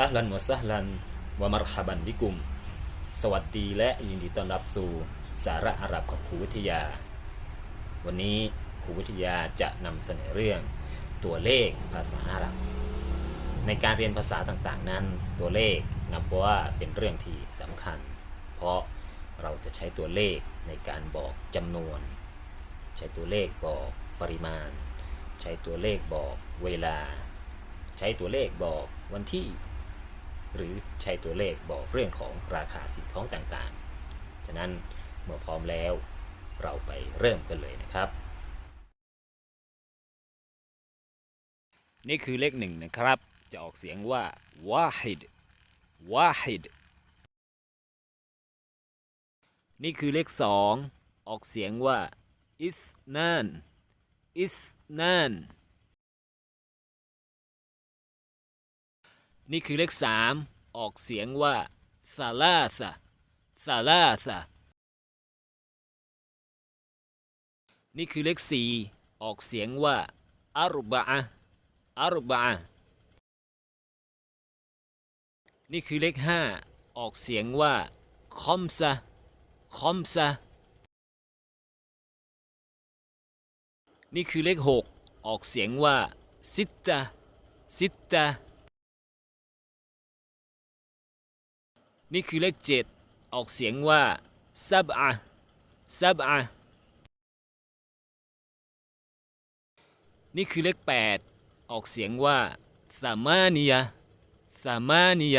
อัลลันวะซัฮลันวะมารฮะบันบิกุม สวัสดีและยินดีต้อนรับสู่สาระอาหรับกับครูวิทยา วันนี้ครูวิทยาจะนำเสนอเรื่อง ตัวเลขภาษาอาหรับ ในการเรียนภาษาต่างๆนั้น ตัวเลขนับว่าเป็นเรื่องที่สำคัญ เพราะเราจะใช้ตัวเลขในการบอกจำนวน ใช้ตัวเลขบอกปริมาณ ใช้ตัวเลขบอกเวลา ใช้ตัวเลขบอกวันที่ หรือใช้ตัวเลขบอกเรื่องของราคาสิ่งของต่างๆ ฉะนั้นเมื่อพร้อมแล้วเราไปเริ่มกันเลยนะครับ นี่คือเลขหนึ่งนะครับ จะออกเสียงว่าวาฮิดวาฮิดนี่คือเลขสองออกเสียงว่าอิสนานอิสนานนี่คือเลขสาม ออกเสียงว่าซาลาซาซาลาซานี่คือเลขสี่ออกเสียงว่าอารบะอารบะนี่คือเลขห้าออกเสียงว่าคอมซาคอมซานี่คือเลขหกออกเสียงว่าซิตตาซิตตา นี่คือเลขเจ็ดออกเสียงว่าซับอะซับอะนี่คือเลขแปดออกเสียงว่าสามานียสามานีย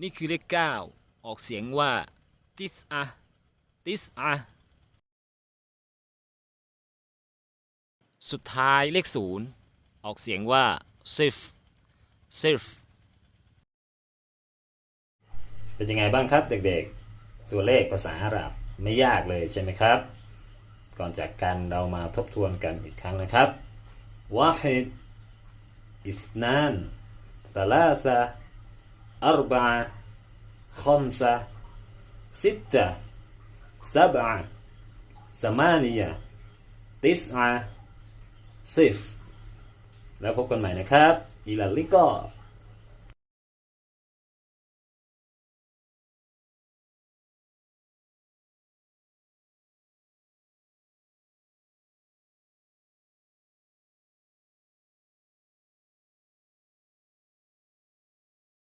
นี่คือเลขเก้าออกเสียงว่าติสอะติสอะสุดท้ายเลขศูนย์ออกเสียงว่าซิฟซิฟ เป็นยังไงบ้างครับเด็กๆ ตัวเลขภาษาอาหรับไม่ยากเลยใช่ไหมครับ ก่อนจากกันเรามาทบทวนกันอีกครั้งนะครับวาฮิดอิสนานตลาซาอัรบะขมซาสิตตะซับะสมานียติสอะซิฟแล้วพบกันใหม่นะครับอิลาลิกอ